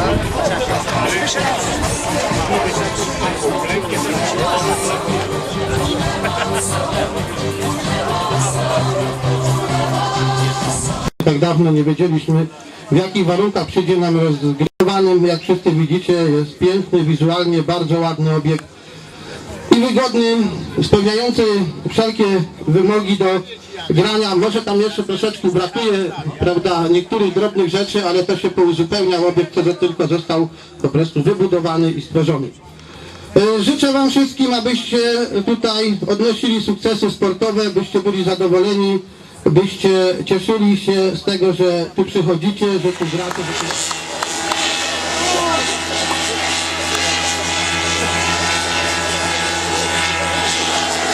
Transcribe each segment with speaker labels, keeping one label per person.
Speaker 1: Tak dawno nie wiedzieliśmy, w jakich warunkach przyjdzie nam rozgrywanym. Jak wszyscy widzicie, jest piękny, wizualnie bardzo ładny obiekt i wygodny, spełniający wszelkie wymogi do grania. Może tam jeszcze troszeczkę brakuje, prawda, niektórych drobnych rzeczy, ale to się pouzupełnia. Obiekt co tylko został po prostu wybudowany i stworzony. E, Życzę Wam wszystkim, abyście tutaj odnosili sukcesy sportowe, byście byli zadowoleni, byście cieszyli się z tego, że tu przychodzicie, że tu gracie. Że tu...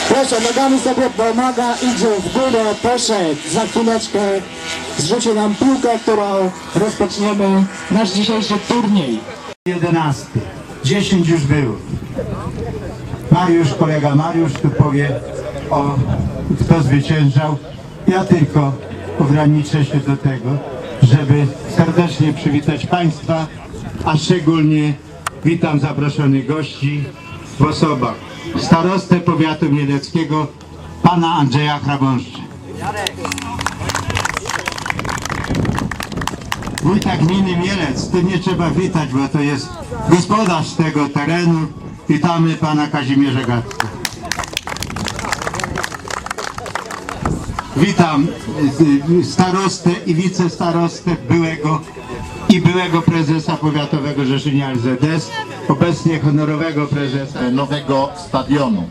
Speaker 2: Proszę, nogami sobie pomaga, idzie w górę, poszedł. Za chwileczkę zrzuci nam piłkę, którą rozpoczniemy nasz dzisiejszy turniej.
Speaker 3: 11. 10 już było. Mariusz, kolega Mariusz tu powie o kto zwyciężał. Ja tylko ograniczę się do tego, żeby serdecznie przywitać Państwa, a szczególnie witam zaproszonych gości w osobach starostę powiatu mieleckiego, pana Andrzeja Hrabąszczy. Wójta gminy Mielec, tu nie trzeba witać, bo to jest gospodarz tego terenu. Witamy pana Kazimierza Gatka. Witam y, y, starostę i wicestarostę byłego i byłego prezesa powiatowego Rzeszynia LZS, obecnie honorowego prezesa.
Speaker 4: nowego stadionu.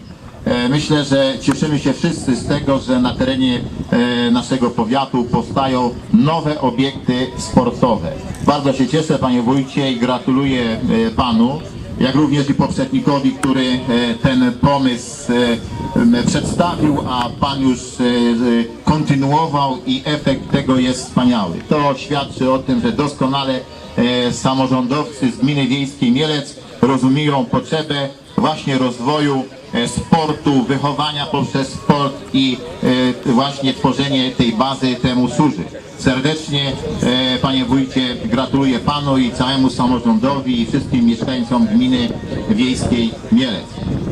Speaker 4: E, Myślę, że cieszymy się wszyscy z tego, że na terenie e, naszego powiatu powstają nowe obiekty sportowe. Bardzo się cieszę panie wójcie i gratuluję e, panu, jak również i poprzednikowi, który e, ten pomysł e, przedstawił, a pan już e, kontynuował i efekt tego jest wspaniały. To świadczy o tym, że doskonale samorządowcy z gminy wiejskiej Mielec rozumieją potrzebę właśnie rozwoju e, sportu, wychowania poprzez sport i e, właśnie tworzenie tej bazy temu służy. Serdecznie e, panie wójcie gratuluję panu i całemu samorządowi i wszystkim mieszkańcom gminy wiejskiej Mielec.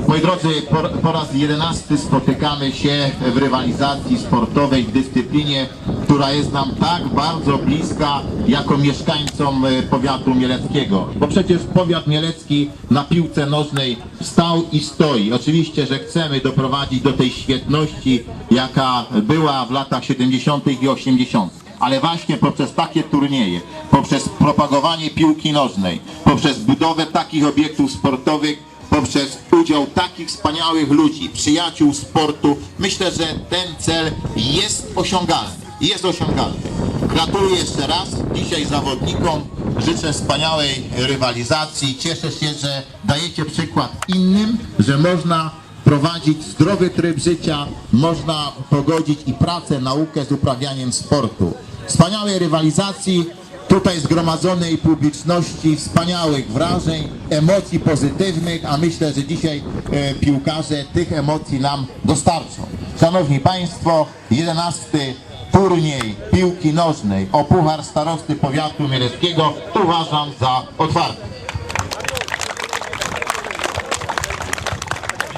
Speaker 4: Moi drodzy, po, po raz jedenasty spotykamy się w rywalizacji sportowej w dyscyplinie, która jest nam tak bardzo bliska jako mieszkańcom e, powiatu mieleckiego. Bo przecież powiat mielecki na piłce nożnej stał i stoi. Oczywiście, że chcemy doprowadzić do tej świetności, jaka była w latach 70. i 80 ale właśnie poprzez takie turnieje, poprzez propagowanie piłki nożnej, poprzez budowę takich obiektów sportowych, poprzez udział takich wspaniałych ludzi, przyjaciół sportu, myślę, że ten cel jest osiągalny. Jest osiągalny. Gratuluję jeszcze raz dzisiaj zawodnikom. Życzę wspaniałej rywalizacji. Cieszę się, że dajecie przykład innym, że można prowadzić zdrowy tryb życia, można pogodzić i pracę, naukę z uprawianiem sportu. Wspaniałej rywalizacji, tutaj zgromadzonej publiczności, wspaniałych wrażeń, emocji pozytywnych, a myślę, że dzisiaj e, piłkarze tych emocji nam dostarczą. Szanowni Państwo, 11 turniej piłki nożnej o Puchar Starosty Powiatu Mieleckiego uważam za otwarty.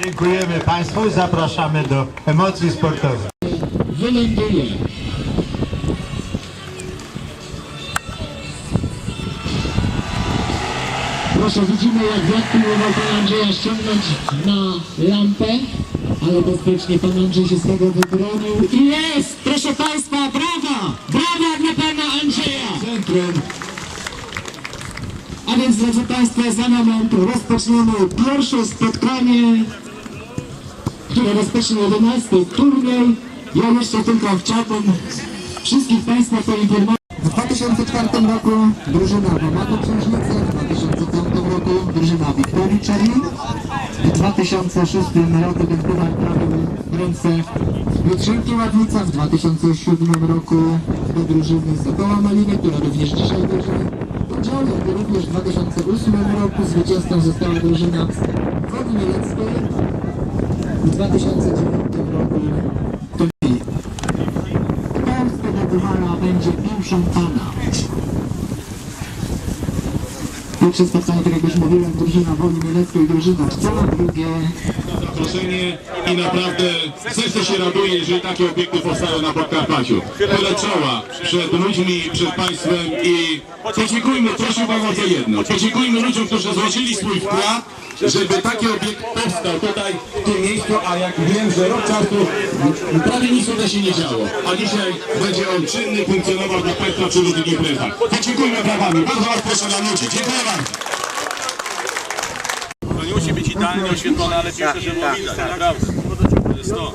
Speaker 3: Dziękujemy Państwu, zapraszamy do emocji sportowych.
Speaker 2: Wyląduje. Proszę, widzimy jak wiatr próbował Andrzeja ściągnąć na lampę, ale bezpiecznie pan Andrzej się z tego wybronił. I jest! Proszę państwa, brawa! Brawa dla pana Andrzeja!
Speaker 3: Centrum
Speaker 2: A więc, drodzy Państwo, za moment rozpoczniemy pierwsze spotkanie, które rozpocznie 11 turniej. Ja jeszcze tylko chciałbym wszystkich Państwa poinformować. W 2004 roku drużyna Pomadu Księżnicy, w 2005 roku drużyna Wiktorii Czerni, W 2006 roku ten puchar trafił w ręce Jutrzenki Ładnica, w 2007 roku do drużyny Sokoła Maliny, która również dzisiaj bierze udział, jak również w 2008 roku zwycięzcą została drużyna Wody Mieleckiej. W 2009 roku to. Polska Dawywara będzie pierwszą pana. Pierwsze spotkanie, tak jak już mówiłem, drużyna Woli Mieleckiej, drużyna Czcela, drugie
Speaker 5: zaproszenie i naprawdę serce się raduje, jeżeli takie obiekty powstają na Podkarpaciu. Tyle czoła przed ludźmi, przed państwem i podziękujmy, prosiłbym o to jedno, podziękujmy ludziom, którzy złożyli swój wkład, żeby taki obiekt powstał tutaj w tym miejscu, a jak wiem, że rok czasu prawie nic tutaj się nie działo, a dzisiaj będzie on czynny, funkcjonował dla państwa przy różnych imprezach. Podziękujmy brawami, bardzo was proszę na ludzi, dziękuję bardzo.
Speaker 6: To nie musi być idealnie oświetlone, ale pierwsze, żeby było widać, naprawdę. To jest to.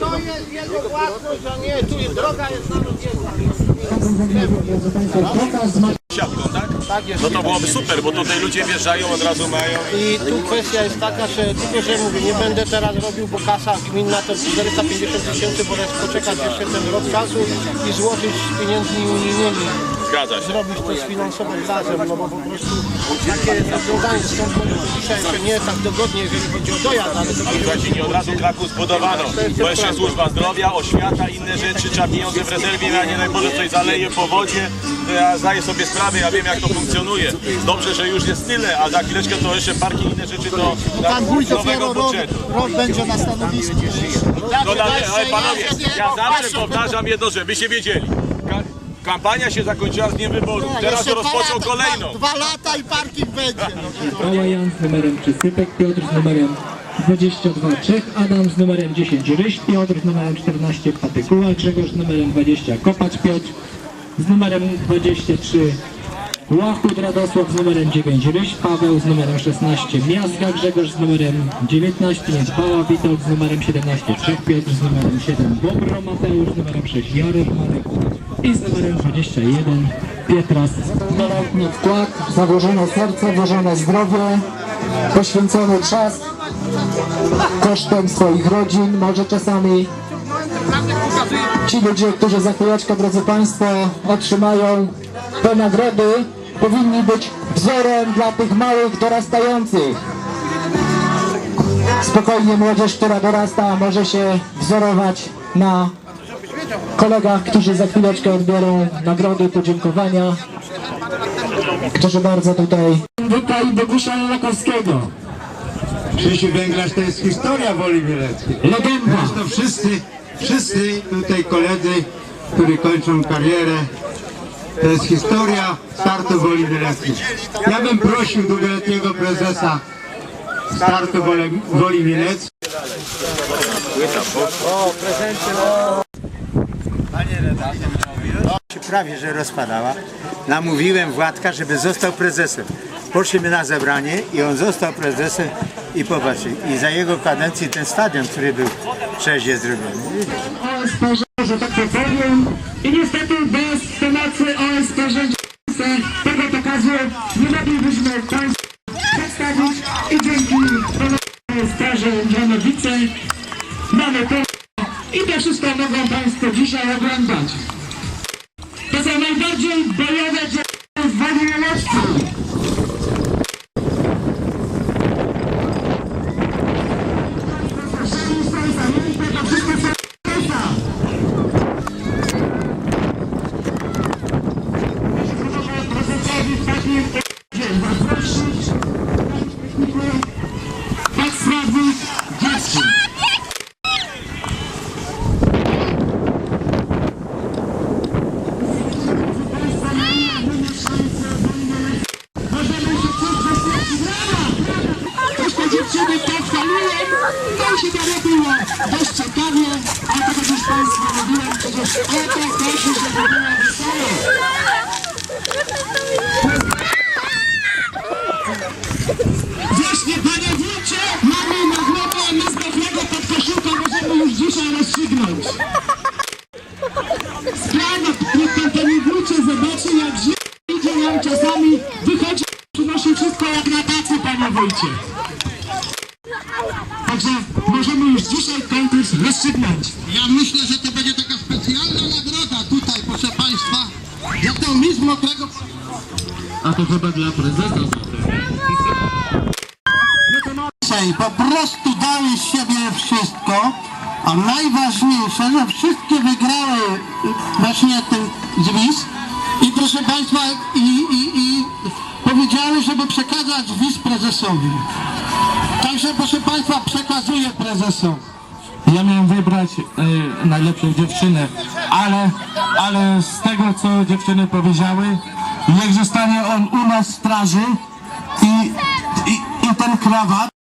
Speaker 7: To jest jego własność, a nie, tu jest droga jest na
Speaker 6: Siatką, tak?
Speaker 7: Tak jest.
Speaker 6: No to byłoby super, bo tutaj ludzie wjeżdżają, od razu mają.
Speaker 7: I tu kwestia jest taka, że tylko, że mówię, nie będę teraz robił, bo kasa gminna to 450 tysięcy, bo poczekać jeszcze ten rok czasu i złożyć z pieniędzmi unijnymi.
Speaker 6: Zgadza się.
Speaker 7: Zrobić to sfinansować razem, no bo po prostu takie może to dzisiaj nie tak dogodnie, jeżeli chodzi o dojazd, ale to
Speaker 6: Słuchajcie, nie od razu Kraków zbudowano. Bo jeszcze służba zdrowia, oświata, inne rzeczy, trzeba pieniądze w rezerwie, a nie daj Boże coś zaleje po wodzie. To ja zdaję sobie sprawę, ja wiem jak to funkcjonuje. Dobrze, że już jest tyle, a za chwileczkę to jeszcze parki i inne rzeczy do
Speaker 7: Pan wójt
Speaker 6: nowego
Speaker 7: dopiero rok,
Speaker 6: budżetu.
Speaker 7: rok będzie na stanowisku.
Speaker 6: No ale, ale panowie, ja zawsze powtarzam jedno, żebyście wiedzieli. Ka- Kampania się zakończyła z dniem wyborów. Teraz
Speaker 7: Jeszcze
Speaker 6: rozpoczął
Speaker 7: dwa lata,
Speaker 6: kolejną.
Speaker 7: Dwa, dwa lata i parking będzie.
Speaker 2: Mikołaj Jan z numerem Przysypek, Piotr z numerem 22 Czech, Adam z numerem 10 Ryś, Piotr z numerem 14 Patykuła, Grzegorz z numerem 20 Kopacz Piotr, z numerem 23 Łachut Radosław z numerem 9 Ryś, Paweł z numerem 16 Miazga, Grzegorz z numerem 19 Niedbała, Witold z numerem 17 Czech, Piotr z numerem 7 Bobro, Mateusz z numerem 6 Jarek Marek i z numerem 21 Pietras. Wieloletni wkład, założone serce, włożone zdrowie, poświęcony czas. Kosztem swoich rodzin, może czasami ci ludzie, którzy za chwileczkę, drodzy Państwo, otrzymają te nagrody, powinni być wzorem dla tych małych dorastających. Spokojnie młodzież, która dorasta, może się wzorować na kolegach, którzy za chwileczkę odbiorą nagrody, podziękowania, którzy bardzo tutaj... Wita i Bogusia Lakowskiego.
Speaker 3: Krzysiu Węglarz to jest historia Woli Mieleckiej.
Speaker 2: Legenda.
Speaker 3: Zresztą wszyscy, wszyscy tutaj koledzy, którzy kończą karierę, to jest historia startu Woli Mieleckiej. Ja bym prosił długoletniego prezesa startu Woli, Woli Mieleckiej,
Speaker 8: się prawie że rozpadała. Namówiłem Władka, żeby został prezesem. Poszliśmy na zebranie i on został prezesem i popatrzcie, i za jego kadencji ten stadion, który był jest zrobiony.
Speaker 2: Że tak powiem. I niestety bez pomocy OSP, że tego pokazu nie moglibyśmy Państwu przedstawić i dzięki Straży Granowice mamy to i to wszystko mogą Państwo dzisiaj oglądać. To są najbardziej bojowe dzieła w Woli Mieleckiej. To wszystko co Dziewczyny pochwaliłem, to się to robiło dość ciekawie, ale tak jak już Państwu przecież o to chodzi, żeby było wesoło. Właśnie, panie wójcie, mamy nagrodę Mizdownego Podkoszuka, możemy już dzisiaj rozstrzygnąć. Sprawa, niech pan panie wójcie zobaczy, jak źle idzie nam czasami wychodzi przynosić Gratulacje. Także możemy już dzisiaj konkurs rozstrzygnąć.
Speaker 1: Ja myślę, po prostu dały z siebie wszystko, a najważniejsze, że wszystkie wygrały właśnie ten zwis i proszę Państwa i, i, i powiedziały, żeby przekazać wis prezesowi. Także proszę Państwa przekazuję prezesowi.
Speaker 9: Ja miałem wybrać y, najlepszą dziewczynę, ale, ale z tego co dziewczyny powiedziały, niech zostanie on u nas w straży i, i, i ten krawat